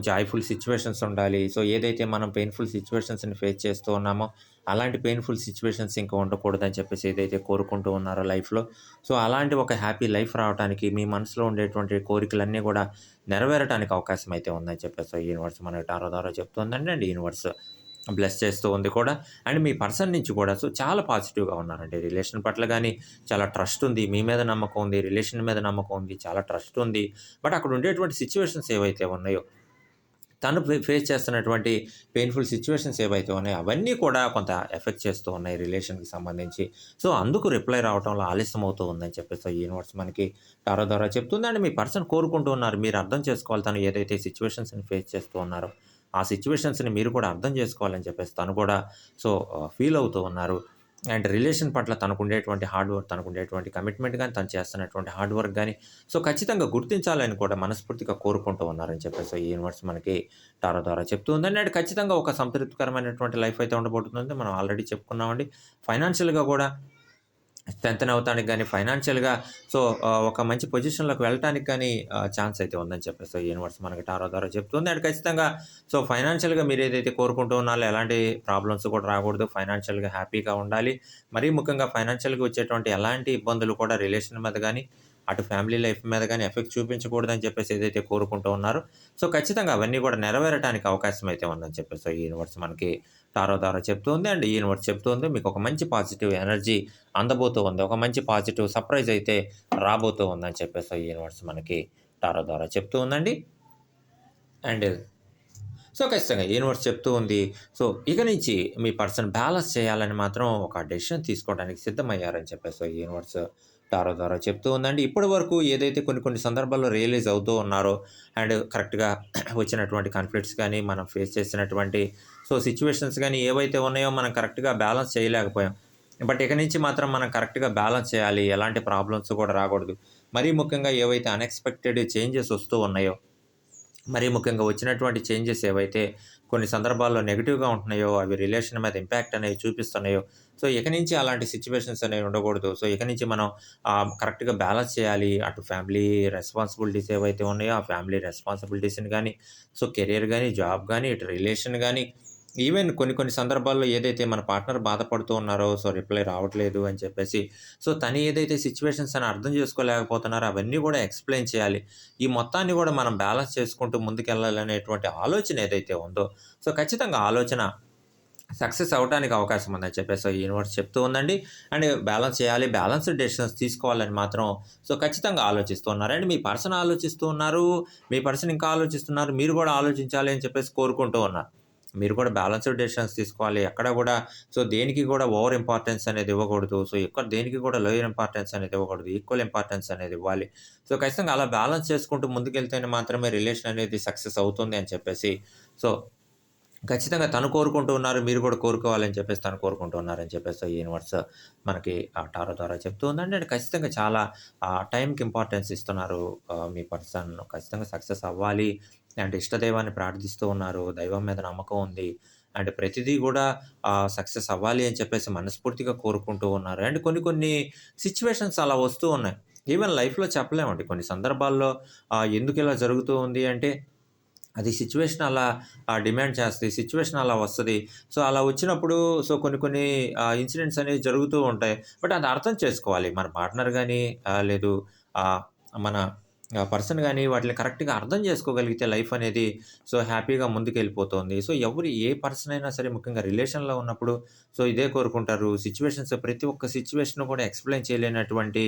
జాయ్‌ఫుల్ సిచ్యువేషన్స్ ఉండాలి. సో, ఏదైతే మనం పెయిన్‌ఫుల్ సిచ్యువేషన్స్ని ఫేస్ చేస్తూ ఉన్నామో, అలాంటి పెయిన్‌ఫుల్ సిచ్యువేషన్స్ ఇంకా ఉండకూడదని చెప్పేసి ఏదైతే కోరుకుంటూ ఉన్నారో లైఫ్‌లో, సో, అలాంటి ఒక హ్యాపీ లైఫ్ రావటానికి మీ మనసులో ఉండేటువంటి కోరికలన్నీ కూడా నెరవేరటానికి అవకాశం అయితే ఉందని చెప్పేసి యూనివర్స్ మన టారో ద్వారా చెప్తుందండి. అండ్ యూనివర్స్ బ్లెస్ చేస్తూ ఉంది కూడా. అండ్ మీ పర్సన్ నుంచి కూడా సో, చాలా పాజిటివ్‌గా ఉన్నారండి. రిలేషన్ పట్ల కానీ చాలా ట్రస్ట్ ఉంది. మీ మీద నమ్మకం ఉంది. రిలేషన్ మీద నమ్మకం ఉంది. చాలా ట్రస్ట్ ఉంది. బట్ అక్కడ ఉండేటువంటి సిచ్యువేషన్స్ ఏవైతే ఉన్నాయో, తను ఫేస్ చేస్తున్నటువంటి పెయిన్‌ఫుల్ సిచ్యువేషన్స్ ఏవైతే ఉన్నాయో, అవన్నీ కూడా కొంత ఎఫెక్ట్ చేస్తూ ఉన్నాయి రిలేషన్‌కి సంబంధించి. సో, అందుకు రిప్లై రావటంలో ఆలస్యం అవుతూ ఉందని చెప్పేసి యూనివర్స్ మనకి టారో ద్వారా చెప్తుంది. అండ్ మీ పర్సన్ కోరుకుంటూ ఉన్నారు. మీరు అర్థం చేసుకోవాలి తను ఏదైతే సిచ్యువేషన్స్ని ఫేస్ చేస్తూ ఉన్నారో, ఆ సిచ్యువేషన్స్ని మీరు కూడా అర్థం చేసుకోవాలని చెప్పేసి తను కూడా సో, ఫీల్ అవుతూ ఉన్నారు. అండ్ రిలేషన్ పట్ల తనకుండేటువంటి హార్డ్ వర్క్, తనకుండేటువంటి కమిట్మెంట్ కానీ తను చేస్తున్నటువంటి హార్డ్ వర్క్ కానీ సో, ఖచ్చితంగా గుర్తించాలని కూడా మనస్ఫూర్తిగా కోరుకుంటూ ఉన్నారని చెప్పేసి యూనివర్స్ మనకి టారో ద్వారా చెప్తూ ఉందండి. అండ్ ఖచ్చితంగా ఒక సంతృప్తికరమైనటువంటి లైఫ్ అయితే ఉండబోతుందని మనం ఆల్రెడీ చెప్పుకున్నామండి. ఫైనాన్షియల్‌గా కూడా స్ట్రెంథెన్ అవుతానికి కానీ ఫైనాన్షియల్‌గా సో, ఒక మంచి పొజిషన్‌లోకి వెళ్ళటానికి కానీ ఛాన్స్ అయితే ఉందని చెప్పేసి సో యూనివర్స్ మనకి టారో ద్వారా చెప్తుంది. అండ్ ఖచ్చితంగా సో, ఫైనాన్షియల్‌గా మీరు ఏదైతే కోరుకుంటూ ఉన్నారో ఎలాంటి ప్రాబ్లమ్స్ కూడా రాకూడదు. ఫైనాన్షియల్‌గా హ్యాపీగా ఉండాలి. మరీ ముఖ్యంగా ఫైనాన్షియల్‌గా వచ్చేటువంటి ఎలాంటి ఇబ్బందులు కూడా రిలేషన్ మీద కానీ అటు ఫ్యామిలీ లైఫ్ మీద కానీ ఎఫెక్ట్ చూపించకూడదని చెప్పేసి ఏదైతే కోరుకుంటూ ఉన్నారో, సో, ఖచ్చితంగా అవన్నీ కూడా నెరవేరటానికి అవకాశం అయితే ఉందని చెప్పేసి యూనివర్స్ మనకి టారో ద్వారా చెప్తుంది. అండ్ యూనివర్స్ చెప్తుంది మీకు ఒక మంచి పాజిటివ్ ఎనర్జీ అందబోతూ ఉంది. ఒక మంచి పాజిటివ్ సర్ప్రైజ్ అయితే రాబోతూ ఉందని చెప్పేసి యూనివర్స్ మనకి టారో ద్వారా చెప్తూ ఉందండి. అండ్ సో, ఖచ్చితంగా యూనివర్స్ చెప్తూ ఉంది. సో, ఇక నుంచి మీ పర్సన్ బ్యాలెన్స్ చేయాలని మాత్రం ఒక డెసిషన్ తీసుకోవడానికి సిద్ధమయ్యారని చెప్పేసి యూనివర్స్ టారో ద్వారా చెప్తూ ఉందండి. ఇప్పటి వరకు ఏదైతే కొన్ని కొన్ని సందర్భాల్లో రియలైజ్ అవుతూ ఉన్నారో అండ్ కరెక్ట్‌గా వచ్చినటువంటి కాన్‌ఫ్లిక్ట్స్ కానీ మనం ఫేస్ చేసినటువంటి సో, సిచ్యువేషన్స్ కానీ ఏవైతే ఉన్నాయో మనం కరెక్ట్‌గా బ్యాలెన్స్ చేయలేకపోయాం. బట్ ఇక నుంచి మాత్రం మనం కరెక్ట్‌గా బ్యాలెన్స్ చేయాలి. ఎలాంటి ప్రాబ్లమ్స్ కూడా రాకూడదు. మరీ ముఖ్యంగా ఏవైతే అన్‌ఎక్స్‌పెక్టెడ్ చేంజెస్ వస్తూ ఉన్నాయో, మరీ ముఖ్యంగా వచ్చినటువంటి చేంజెస్ ఏవైతే కొన్ని సందర్భాల్లో నెగిటివ్గా ఉంటున్నాయో, అవి రిలేషన్ మీద ఇంపాక్ట్ అనేవి చూపిస్తున్నాయో, సో, ఇక నుంచి అలాంటి సిచ్యువేషన్స్ అనేవి ఉండకూడదు. సో, ఇక నుంచి మనం కరెక్ట్‌గా బ్యాలెన్స్ చేయాలి. అటు ఫ్యామిలీ రెస్పాన్సిబిలిటీస్ ఏవైతే ఉన్నాయో, ఆ ఫ్యామిలీ రెస్పాన్సిబిలిటీస్‌ని కానీ సో, కెరియర్ కానీ జాబ్ కానీ ఇటు రిలేషన్ కానీ ఈవెన్ కొన్ని కొన్ని సందర్భాల్లో ఏదైతే మన పార్ట్నర్ బాధపడుతూ ఉన్నారో, సో, రిప్లై రావట్లేదు అని చెప్పేసి, సో, తను ఏదైతే సిచ్యువేషన్స్ అని అర్థం చేసుకోలేకపోతున్నారో అవన్నీ కూడా ఎక్స్‌ప్లెయిన్ చేయాలి. ఈ మొత్తాన్ని కూడా మనం బ్యాలెన్స్ చేసుకుంటూ ముందుకెళ్ళాలనేటువంటి ఆలోచన ఏదైతే ఉందో, సో, ఖచ్చితంగా ఆలోచన సక్సెస్ అవ్వటానికి అవకాశం ఉందని చెప్పేసి యూనివర్స్ చెప్తూ ఉందండి. అండ్ బ్యాలెన్స్ చేయాలి. బ్యాలెన్స్‌డ్ డెసిషన్స్ తీసుకోవాలని మాత్రం సో, ఖచ్చితంగా ఆలోచిస్తూ ఉన్నారు. అండ్ మీ పర్సన్ ఆలోచిస్తూ ఉన్నారు. మీ పర్సన్ ఇంకా ఆలోచిస్తున్నారు. మీరు కూడా ఆలోచించాలి అని చెప్పేసి కోరుకుంటూ ఉన్నారు. మీరు కూడా బ్యాలెన్స్‌డ్ డెసిషన్స్ తీసుకోవాలి. ఎక్కడ కూడా సో, దేనికి కూడా ఓవర్ ఇంపార్టెన్స్ అనేది ఇవ్వకూడదు. సో, ఎక్కడ దేనికి కూడా లోయర్ ఇంపార్టెన్స్ అనేది ఇవ్వకూడదు. ఈక్వల్ ఇంపార్టెన్స్ అనేది ఇవ్వాలి. సో, ఖచ్చితంగా అలా బ్యాలెన్స్ చేసుకుంటూ ముందుకెళ్తేనే మాత్రమే రిలేషన్ అనేది సక్సెస్ అవుతుంది అని చెప్పేసి సో, ఖచ్చితంగా తను కోరుకుంటూ ఉన్నారు. మీరు కూడా కోరుకోవాలని చెప్పేసి తను కోరుకుంటూ ఉన్నారని చెప్పేసి యూనివర్స్ మనకి ఆ టారో ద్వారా చెప్తూ ఉందండి. అండ్ ఖచ్చితంగా చాలా టైంకి ఇంపార్టెన్స్ ఇస్తున్నారు. మీ పర్సన్ ఖచ్చితంగా సక్సెస్ అవ్వాలి. అండ్ ఇష్టదైవాన్ని ప్రార్థిస్తూ ఉన్నారు. దైవం మీద నమ్మకం ఉంది. అండ్ ప్రతిదీ కూడా సక్సెస్ అవ్వాలి అని చెప్పేసి మనస్ఫూర్తిగా కోరుకుంటూ ఉన్నారు. అండ్ కొన్ని కొన్ని సిచ్యువేషన్స్ అలా వస్తూ ఉన్నాయి. ఈవెన్ లైఫ్‌లో చెప్పలేమండి. కొన్ని సందర్భాల్లో ఎందుకు ఇలా జరుగుతూ ఉంది అంటే, అది సిచ్యువేషన్ అలా డిమాండ్ చేస్తుంది సిచ్యువేషన్ అలా వస్తుంది సో, అలా వచ్చినప్పుడు సో, కొన్ని కొన్ని ఇన్సిడెంట్స్ అనేవి జరుగుతూ ఉంటాయి. బట్ అది అర్థం చేసుకోవాలి. మన పార్ట్నర్ కానీ లేదు మన పర్సన్ కానీ వాటిని కరెక్ట్‌గా అర్థం చేసుకోగలిగితే లైఫ్ అనేది సో, హ్యాపీగా ముందుకెళ్ళిపోతుంది. సో, ఎవరు ఏ పర్సన్ అయినా సరే ముఖ్యంగా రిలేషన్‌లో ఉన్నప్పుడు సో, ఇదే కోరుకుంటారు. సిచ్యువేషన్స్ ప్రతి ఒక్క సిచ్యువేషన్ కూడా ఎక్స్‌ప్లెయిన్ చేయలేనటువంటి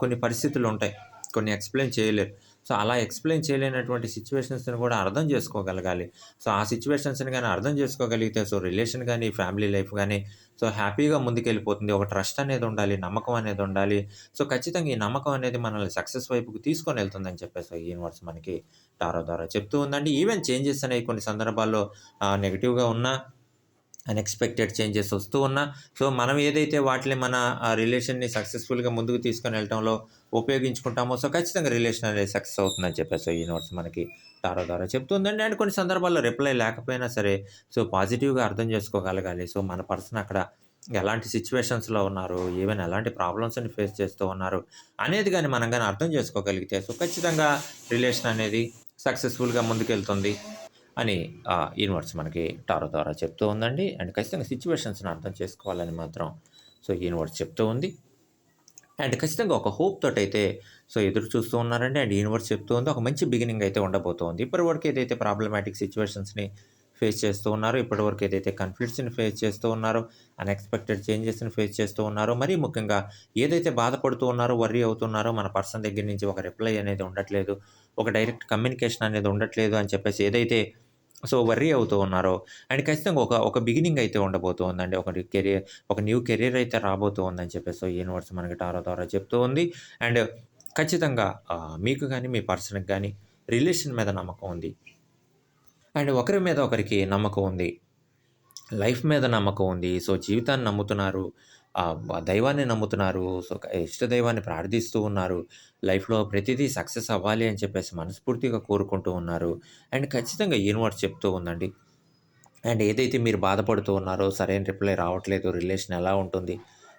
కొన్ని పరిస్థితులు ఉంటాయి. కొన్ని ఎక్స్‌ప్లెయిన్ చేయలేరు. సో, అలా ఎక్స్‌ప్లెయిన్ చేయలేనటువంటి సిచ్యువేషన్స్ని కూడా అర్థం చేసుకోగలగాలి. సో, ఆ సిచ్యువేషన్స్ని కానీ అర్థం చేసుకోగలిగితే సో, రిలేషన్ కానీ ఫ్యామిలీ లైఫ్ కానీ సో, హ్యాపీగా ముందుకెళ్ళిపోతుంది. ఒక ట్రస్ట్ అనేది ఉండాలి. నమ్మకం అనేది ఉండాలి. సో, ఖచ్చితంగా ఈ నమ్మకం అనేది మనల్ని సక్సెస్ వైపుకి తీసుకొని వెళ్తుందని చెప్పేసి యూనివర్స్ మనకి టారో ద్వారా చెప్తూ ఉందండి. ఈవెన్ చేంజెస్ అనేవి కొన్ని సందర్భాల్లో నెగిటివ్గా ఉన్నా అన్‌ఎక్స్‌పెక్టెడ్ చేంజెస్ వస్తూ ఉన్నా సో, మనం ఏదైతే వాటిని మన రిలేషన్‌ని సక్సెస్‌ఫుల్‌గా ముందుకు తీసుకొని వెళ్ళటంలో ఉపయోగించుకుంటామో సో, ఖచ్చితంగా రిలేషన్ అనేది సక్సెస్ అవుతుందని చెప్పేసి యూనివర్స్ మనకి తారో ద్వారా చెప్తుందండి. అండ్ కొన్ని సందర్భాల్లో రిప్లై లేకపోయినా సరే సో, పాజిటివ్‌గా అర్థం చేసుకోగలగాలి. సో, మన పర్సన్ అక్కడ ఎలాంటి సిచ్యువేషన్స్‌లో ఉన్నారు? ఈవెన్ ఎలాంటి ప్రాబ్లమ్స్‌ని ఫేస్ చేస్తూ ఉన్నారు? అనేది కానీ మనం కానీ అర్థం చేసుకోగలిగితే సో, ఖచ్చితంగా రిలేషన్ అనేది సక్సెస్‌ఫుల్‌గా ముందుకెళ్తుంది అని ఆ యూనివర్స్ మనకి టారో ద్వారా చెప్తూ ఉందండి. అండ్ ఖచ్చితంగా సిచ్యువేషన్స్‌ని అర్థం చేసుకోవాలని మాత్రం సో, యూనివర్స్ చెప్తూ ఉంది. అండ్ ఖచ్చితంగా ఒక హోప్ తోటైతే సో, ఎదురు చూస్తూ ఉన్నారండి. అండ్ యూనివర్స్ చెప్తూ ఉంది. ఒక మంచి బిగినింగ్ అయితే ఉండబోతోంది. ఇప్పటివరకు ఏదైతే ప్రాబ్లమాటిక్ సిచ్యువేషన్స్‌ని ఫేస్ చేస్తూ ఉన్నారో, ఇప్పటివరకు ఏదైతే కన్ఫ్లిక్ట్స్ని ఫేస్ చేస్తూ ఉన్నారో, అన్‌ఎక్స్‌పెక్టెడ్ చేంజెస్‌ని ఫేస్ చేస్తూ ఉన్నారో, మరీ ముఖ్యంగా ఏదైతే బాధపడుతూ ఉన్నారో, వర్రీ అవుతున్నారో, మన పర్సన్ దగ్గర నుంచి ఒక రిప్లై అనేది ఉండట్లేదు. ఒక డైరెక్ట్ కమ్యూనికేషన్ అనేది ఉండట్లేదు అని చెప్పేసి ఏదైతే సో, వర్రీ అవుతూ ఉన్నారో అండ్ ఖచ్చితంగా ఒక ఒక బిగినింగ్ అయితే ఉండబోతుందండి. ఒక కెరియర్ ఒక న్యూ కెరియర్ అయితే రాబోతూ ఉందని చెప్పేసి సో, యూనివర్స్ మనకి టారో ద్వారా చెప్తూ ఉంది. అండ్ ఖచ్చితంగా మీకు కానీ మీ పర్సన్‌కి కానీ రిలేషన్ మీద నమ్మకం ఉంది. అండ్ ఒకరి మీద ఒకరికి నమ్మకం ఉంది. లైఫ్ మీద నమ్మకం ఉంది. సో, జీవితాన్ని నమ్ముతున్నారు. దైవాన్ని నమ్ముతున్నారు. సో, ఇష్ట దైవాన్ని ప్రార్థిస్తూ ఉన్నారు. లైఫ్‌లో ప్రతిదీ సక్సెస్ అవ్వాలి అని చెప్పేసి మనస్ఫూర్తిగా కోరుకుంటూ ఉన్నారు. అండ్ ఖచ్చితంగా యూనివర్స్ చెప్తూ ఉందండి. అండ్ ఏదైతే మీరు బాధపడుతూ ఉన్నారో, సరైన రిప్లై రావట్లేదు, రిలేషన్ ఎలా ఉంటుంది?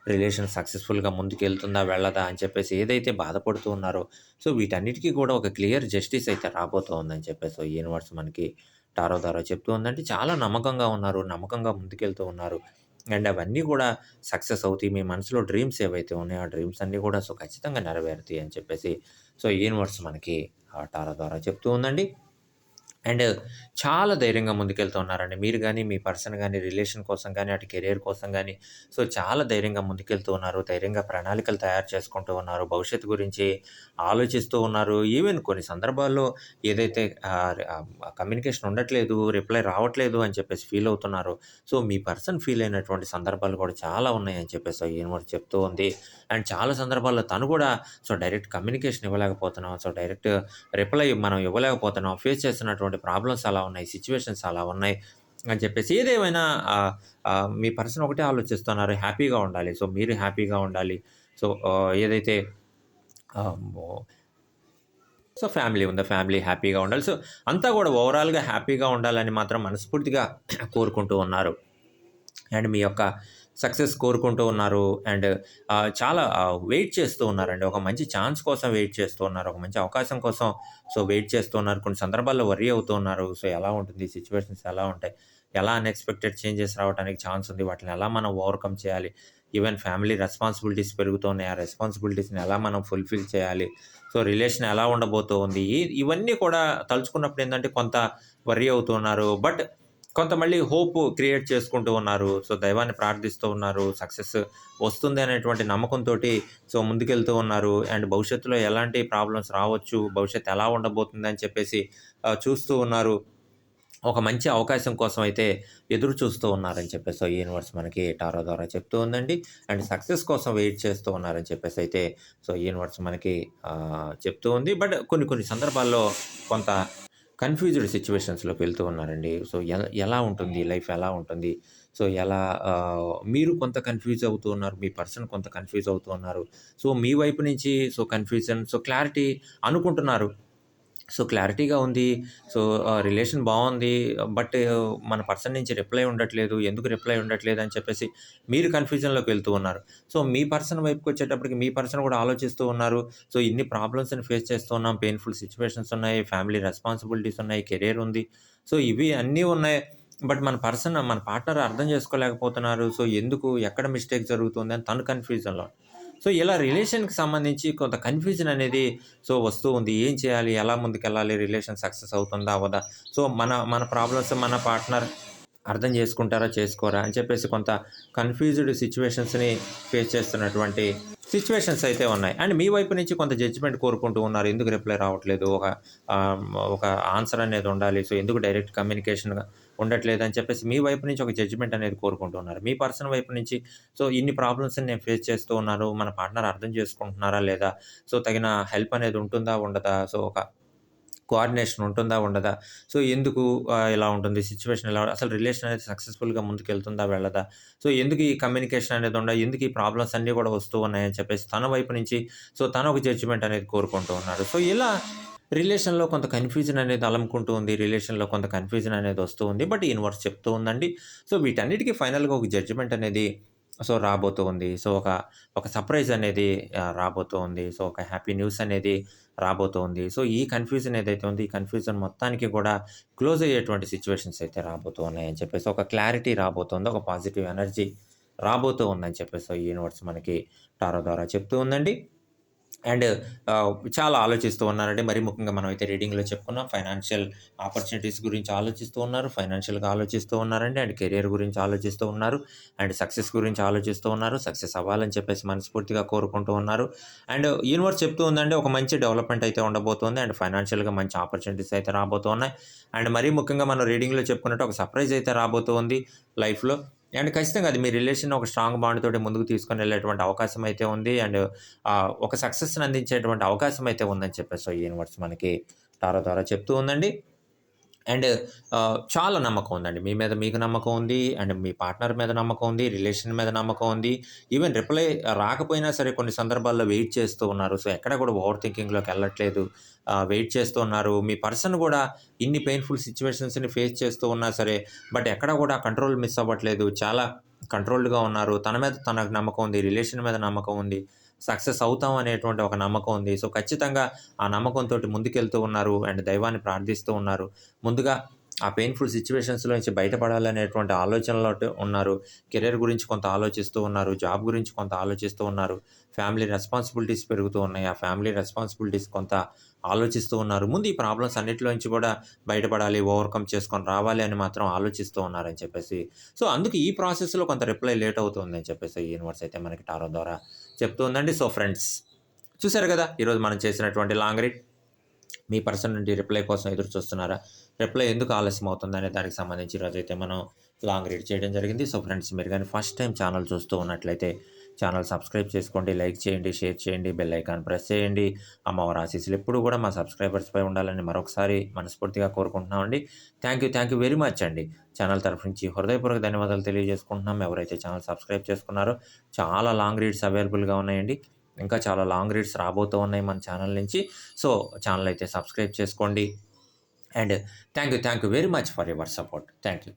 రిలేషన్ సక్సెస్‌ఫుల్‌గా ముందుకెళ్తుందా? వెళ్ళదా? అని చెప్పేసి ఏదైతే బాధపడుతూ ఉన్నారో, సో, వీటన్నిటికీ కూడా ఒక క్లియర్ జస్టిస్ అయితే రాబోతూ ఉందని చెప్పేసి యూనివర్స్ మనకి టారో దారో చెప్తూ ఉందంటే చాలా నమ్మకంగా ఉన్నారు. నమ్మకంగా ముందుకెళ్తూ ఉన్నారు. అండ్ అవన్నీ కూడా సక్సెస్ అవుతాయి. మీ మనసులో డ్రీమ్స్ ఏవైతే ఉన్నాయో, ఆ డ్రీమ్స్ అన్నీ కూడా సో, ఖచ్చితంగా నెరవేరుతాయి అని చెప్పేసి సో, యూనివర్స్ మనకి ఆ టారా ద్వారా చెప్తూ ఉందండి. అండ్ చాలా ధైర్యంగా ముందుకెళ్తూ ఉన్నారండి. మీరు కానీ మీ పర్సన్ కానీ రిలేషన్ కోసం కానీ అటు కెరియర్ కోసం కానీ సో, చాలా ధైర్యంగా ముందుకెళ్తూ ఉన్నారు. ధైర్యంగా ప్రణాళికలు తయారు చేసుకుంటూ ఉన్నారు. భవిష్యత్తు గురించి ఆలోచిస్తూ ఉన్నారు. ఈవెన్ కొన్ని సందర్భాల్లో ఏదైతే కమ్యూనికేషన్ ఉండట్లేదు, రిప్లై రావట్లేదు అని చెప్పేసి ఫీల్ అవుతున్నారు సో, మీ పర్సన్ ఫీల్ అయినటువంటి సందర్భాలు కూడా చాలా ఉన్నాయని చెప్పేసి యూనివర్స్ చెప్తూ ఉంది. అండ్ చాలా సందర్భాల్లో తను కూడా సో, డైరెక్ట్ కమ్యూనికేషన్ ఇవ్వలేకపోతున్నాం. సో, డైరెక్ట్ రిప్లై మనం ఇవ్వలేకపోతున్నాం. ఫేస్ చేస్తున్నటువంటి ప్రాబ్లమ్స్ అలా ఉన్నాయి. సిచ్యువేషన్స్ అలా ఉన్నాయి అని చెప్పేసి ఏదేమైనా మీ పర్సన్ ఒకటే ఆలోచిస్తున్నారు. హ్యాపీగా ఉండాలి. సో, మీరు హ్యాపీగా ఉండాలి. సో, ఏదైతే సో, ఫ్యామిలీ ఉందా? ఫ్యామిలీ హ్యాపీగా ఉండాలి. సో, అంతా కూడా ఓవరాల్‌గా హ్యాపీగా ఉండాలని మాత్రం మనస్ఫూర్తిగా కోరుకుంటూ ఉన్నారు. అండ్ మీ యొక్క సక్సెస్ కోరుకుంటూ ఉన్నారు. అండ్ చాలా వెయిట్ చేస్తూ ఉన్నారండి. ఒక మంచి ఛాన్స్ కోసం వెయిట్ చేస్తూ ఉన్నారు. ఒక మంచి అవకాశం కోసం సో, వెయిట్ చేస్తూ ఉన్నారు. కొన్ని సందర్భాల్లో వర్రీ అవుతూ ఉన్నారు. సో, ఎలా ఉంటుంది? సిచ్యువేషన్స్ ఎలా ఉంటాయి? ఎలా అన్‌ఎక్స్‌పెక్టెడ్ చేంజెస్ రావడానికి ఛాన్స్ ఉంది? వాటిని ఎలా మనం ఓవర్‌కమ్ చేయాలి? ఈవెన్ ఫ్యామిలీ రెస్పాన్సిబిలిటీస్ పెరుగుతున్నాయి. ఆ రెస్పాన్సిబిలిటీస్‌ని ఎలా మనం ఫుల్‌ఫిల్ చేయాలి? సో, రిలేషన్ ఎలా ఉండబోతోంది? ఇవన్నీ కూడా తలుచుకున్నప్పుడు ఏంటంటే కొంత వర్రీ అవుతున్నారు బట్ కొంత మళ్ళీ హోప్ క్రియేట్ చేసుకుంటూ ఉన్నారు. సో, దైవాన్ని ప్రార్థిస్తూ ఉన్నారు. సక్సెస్ వస్తుంది అనేటువంటి నమ్మకంతో సో, ముందుకెళ్తూ ఉన్నారు. అండ్ భవిష్యత్తులో ఎలాంటి ప్రాబ్లమ్స్ రావచ్చు? భవిష్యత్తు ఎలా ఉండబోతుంది? అని చెప్పేసి చూస్తూ ఉన్నారు. ఒక మంచి అవకాశం కోసం అయితే ఎదురు చూస్తూ ఉన్నారని చెప్పేసి సో, యూనివర్స్ మనకి టారో ద్వారా చెప్తూ ఉందండి. అండ్ సక్సెస్ కోసం వెయిట్ చేస్తూ ఉన్నారని చెప్పేసి అయితే సో, యూనివర్స్ మనకి చెప్తూ ఉంది. బట్ కొన్ని కొన్ని సందర్భాల్లో కొంత కన్‌ఫ్యూజ్డ్ సిచ్యువేషన్స్‌లోకి వెళ్తూ ఉన్నారండి. సో, ఎ ఎలా ఉంటుంది? లైఫ్ ఎలా ఉంటుంది? సో, ఎలా మీరు కొంత కన్‌ఫ్యూజ్ అవుతూ ఉన్నారు. మీ పర్సన్ కొంత కన్‌ఫ్యూజ్ అవుతూ ఉన్నారు. సో, మీ వైపు నుంచి సో, కన్‌ఫ్యూజన్ సో, క్లారిటీ అనుకుంటున్నారు. సో, క్లారిటీగా ఉంది. సో, రిలేషన్ బాగుంది బట్ మన పర్సన్ నుంచి రిప్లై ఉండట్లేదు. ఎందుకు రిప్లై ఉండట్లేదు అని చెప్పేసి మీరు కన్‌ఫ్యూజన్‌లోకి వెళ్తూ ఉన్నారు. సో, మీ పర్సన్ వైపుకొచ్చేటప్పటికి మీ పర్సన్ కూడా ఆలోచిస్తూ ఉన్నారు. సో, ఇన్ని ప్రాబ్లమ్స్‌ని ఫేస్ చేస్తూ ఉన్నాం. పెయిన్‌ఫుల్ సిచ్యువేషన్స్ ఉన్నాయి. ఫ్యామిలీ రెస్పాన్సిబిలిటీస్ ఉన్నాయి. కెరియర్ ఉంది. సో, ఇవి అన్నీ ఉన్నాయి. బట్ మన పర్సన్ మన పార్ట్నర్ అర్థం చేసుకోలేకపోతున్నారు. సో, ఎందుకు? ఎక్కడ మిస్టేక్ జరుగుతుంది? అని తను కన్‌ఫ్యూజన్‌లో. సో, ఇలా రిలేషన్‌కి సంబంధించి కొంత కన్‌ఫ్యూజన్ అనేది సో, వస్తూ ఉంది. ఏం చేయాలి? ఎలా ముందుకెళ్ళాలి? రిలేషన్ సక్సెస్ అవుతుందా? అవదా సో, మన మన ప్రాబ్లమ్స్ మన పార్ట్నర్ అర్థం చేసుకుంటారా? చేసుకోరా? అని చెప్పేసి కొంత కన్‌ఫ్యూజ్డ్ సిచ్యువేషన్స్‌ని ఫేస్ చేస్తున్నటువంటి సిచ్యువేషన్స్ అయితే ఉన్నాయి. అండ్ మీ వైపు నుంచి కొంత జడ్జ్‌మెంట్ కోరుకుంటూ ఉన్నారు. ఎందుకు రిప్లై రావట్లేదు? ఒక ఒక ఆన్సర్ అనేది ఉండాలి. సో, ఎందుకు డైరెక్ట్ కమ్యూనికేషన్ ఉండట్లేదు అని చెప్పేసి మీ వైపు నుంచి ఒక జడ్జ్‌మెంట్ అనేది కోరుకుంటున్నారు మీ పర్సన్ వైపు నుంచి సో, ఇన్ని ప్రాబ్లమ్స్‌ని నేను ఫేస్ చేస్తూ ఉన్నాను. మన పార్ట్నర్ అర్థం చేసుకుంటున్నారా? లేదా? సో, తగిన హెల్ప్ అనేది ఉంటుందా? ఉండదా? సో, ఒక కోఆర్డినేషన్ ఉంటుందా? ఉండదా? సో, ఎందుకు ఇలా ఉంటుంది? సిచ్యువేషన్ ఎలా అసలు రిలేషన్ అనేది సక్సెస్‌ఫుల్‌గా ముందుకెళ్తుందా? వెళ్ళదా? సో, ఎందుకు ఈ కమ్యూనికేషన్ అనేది ఉండదు? ఎందుకు ఈ ప్రాబ్లమ్స్ అన్నీ కూడా వస్తూ ఉన్నాయని చెప్పేసి తన వైపు నుంచి సో, తన ఒక జడ్జిమెంట్ అనేది కోరుకుంటూ ఉన్నాడు. సో, ఇలా రిలేషన్‌లో కొంత కన్‌ఫ్యూజన్ అనేది అలముకుంటూ ఉంది. రిలేషన్‌లో కొంత కన్‌ఫ్యూజన్ అనేది వస్తూ ఉంది. బట్ యూనివర్స్ చెప్తూ ఉందండి. సో, వీటన్నిటికీ ఫైనల్‌గా ఒక జడ్జ్‌మెంట్ అనేది సో రాబోతూ ఉంది సో ఒక ఒక సర్ప్రైజ్ అనేది రాబోతూ ఉంది సో ఒక హ్యాపీ న్యూస్ అనేది రాబోతూ ఉంది సో ఈ కన్ఫ్యూజన్ ఏదైతే ఉంది ఈ కన్ఫ్యూజన్ మొత్తానికి కూడా క్లోజ్ అయ్యేటువంటి సిచ్యువేషన్స్ అయితే రాబోతూ ఉన్నాయని చెప్పేసి ఒక క్లారిటీ రాబోతుంది ఒక పాజిటివ్ ఎనర్జీ రాబోతూ ఉందని చెప్పేసి ఈ యూనివర్స్ మనకి టారో ద్వారా చెప్తూ ఉందండి అండ్ చాలా ఆలోచిస్తూ ఉన్నారండి. మరీ ముఖ్యంగా మనం అయితే రీడింగ్‌లో చెప్పుకున్నాం. ఫైనాన్షియల్ ఆపర్చునిటీస్ గురించి ఆలోచిస్తూ ఉన్నారు. ఫైనాన్షియల్‌గా ఆలోచిస్తూ ఉన్నారండి. అండ్ కెరియర్ గురించి ఆలోచిస్తూ ఉన్నారు. అండ్ సక్సెస్ గురించి ఆలోచిస్తూ ఉన్నారు. సక్సెస్ అవ్వాలని చెప్పేసి మనస్ఫూర్తిగా కోరుకుంటూ ఉన్నారు. అండ్ యూనివర్స్ చెప్తూ ఉందండి ఒక మంచి డెవలప్‌మెంట్ అయితే ఉండబోతుంది. అండ్ ఫైనాన్షియల్‌గా మంచి ఆపర్చునిటీస్ అయితే రాబోతున్నాయి అండ్ మరీ ముఖ్యంగా మనం రీడింగ్‌లో చెప్పుకున్నట్టు ఒక సర్ప్రైజ్ అయితే రాబోతోంది లైఫ్‌లో. అండ్ ఖచ్చితంగా అది మీ రిలేషన్ ఒక స్ట్రాంగ్ బాండ్ తోటి ముందుకు తీసుకొని వెళ్ళేటువంటి అవకాశం అయితే ఉంది. అండ్ ఒక సక్సెస్‌ని అందించేటువంటి అవకాశం అయితే ఉందని చెప్పేసి సో యూనివర్స్ మనకి టారో ద్వారా చెప్తూ ఉందండి. అండ్ చాలా నమ్మకం ఉందండి. మీ మీద మీకు నమ్మకం ఉంది. అండ్ మీ పార్ట్నర్ మీద నమ్మకం ఉంది. రిలేషన్ మీద నమ్మకం ఉంది. ఈవెన్ రిప్లై రాకపోయినా సరే కొన్ని సందర్భాల్లో వెయిట్ చేస్తూ ఉన్నారు. సో ఎక్కడ కూడా ఓవర్ థింకింగ్‌లోకి వెళ్ళట్లేదు. వెయిట్ చేస్తూ ఉన్నారు. మీ పర్సన్ కూడా ఇన్ని పెయిన్‌ఫుల్ సిచ్యువేషన్స్ని ఫేస్ చేస్తూ ఉన్నా సరే బట్ ఎక్కడ కూడా కంట్రోల్ మిస్ అవ్వట్లేదు. చాలా కంట్రోల్డ్‌గా ఉన్నారు. తన మీద తనకు నమ్మకం ఉంది. రిలేషన్ మీద నమ్మకం ఉంది. సక్సెస్ అవుతాం అనేటువంటి ఒక నమ్మకం ఉంది. సో ఖచ్చితంగా ఆ నమ్మకంతో ముందుకెళ్తూ ఉన్నారు. అండ్ దైవాన్ని ప్రార్థిస్తూ ఉన్నారు. ముందుగా ఆ పెయిన్‌ఫుల్ సిచ్యువేషన్స్లో నుంచి బయటపడాలనేటువంటి ఆలోచనలో ఉన్నారు. కెరీర్ గురించి కొంత ఆలోచిస్తూ ఉన్నారు. జాబ్ గురించి కొంత ఆలోచిస్తూ ఉన్నారు. ఫ్యామిలీ రెస్పాన్సిబిలిటీస్ పెరుగుతూ ఉన్నాయి. ఆ ఫ్యామిలీ రెస్పాన్సిబిలిటీస్ కొంత ఆలోచిస్తూ ఉన్నారు. ముందు ఈ ప్రాబ్లమ్స్ అన్నిట్లో నుంచి కూడా బయటపడాలి. ఓవర్‌కమ్ చేసుకొని రావాలి అని మాత్రం ఆలోచిస్తూ ఉన్నారని చెప్పేసి సో అందుకు ఈ ప్రాసెస్‌లో కొంత రిప్లై లేట్ అవుతుందని చెప్పేసి ఈ యూనివర్స్ అయితే మనకి టారో ద్వారా చెప్తూ ఉందండి. సో ఫ్రెండ్స్ చూసారు కదా! ఈరోజు మనం చేసినటువంటి లాంగ్ రీడ్. మీ పర్సన్ నుండి రిప్లై కోసం ఎదురు చూస్తున్నారా? రిప్లై ఎందుకు ఆలస్యం అవుతుందనే దానికి సంబంధించి ఈరోజైతే మనం లాంగ్ రీడ్ చేయడం జరిగింది. సో ఫ్రెండ్స్ మీరు కానీ ఫస్ట్ టైమ్ ఛానల్ చూస్తూ ఉన్నట్లయితే ఛానల్ సబ్స్క్రైబ్ చేసుకోండి. లైక్ చేయండి. షేర్ చేయండి. బెల్ ఐకాన్ ప్రెస్ చేయండి. అమ్మవారి ఆశీస్సులు ఎప్పుడు కూడా మా సబ్స్క్రైబర్స్‌పై ఉండాలని మరొకసారి మనస్ఫూర్తిగా కోరుకుంటున్నామండి. Thank you. Thank you very much అండి. ఛానల్ తరఫు నుంచి హృదయపూర్వక ధన్యవాదాలు తెలియజేసుకుంటున్నాం. ఎవరైతే ఛానల్ సబ్స్క్రైబ్ చేసుకున్నారో చాలా లాంగ్ రీడ్స్ అవైలబుల్‌గా ఉన్నాయండి. ఇంకా చాలా లాంగ్ రీడ్స్ రాబోతూ ఉన్నాయి మన ఛానల్ నుంచి. సో ఛానల్ అయితే సబ్స్క్రైబ్ చేసుకోండి. And thank you. Thank you very much for your support. Thank you.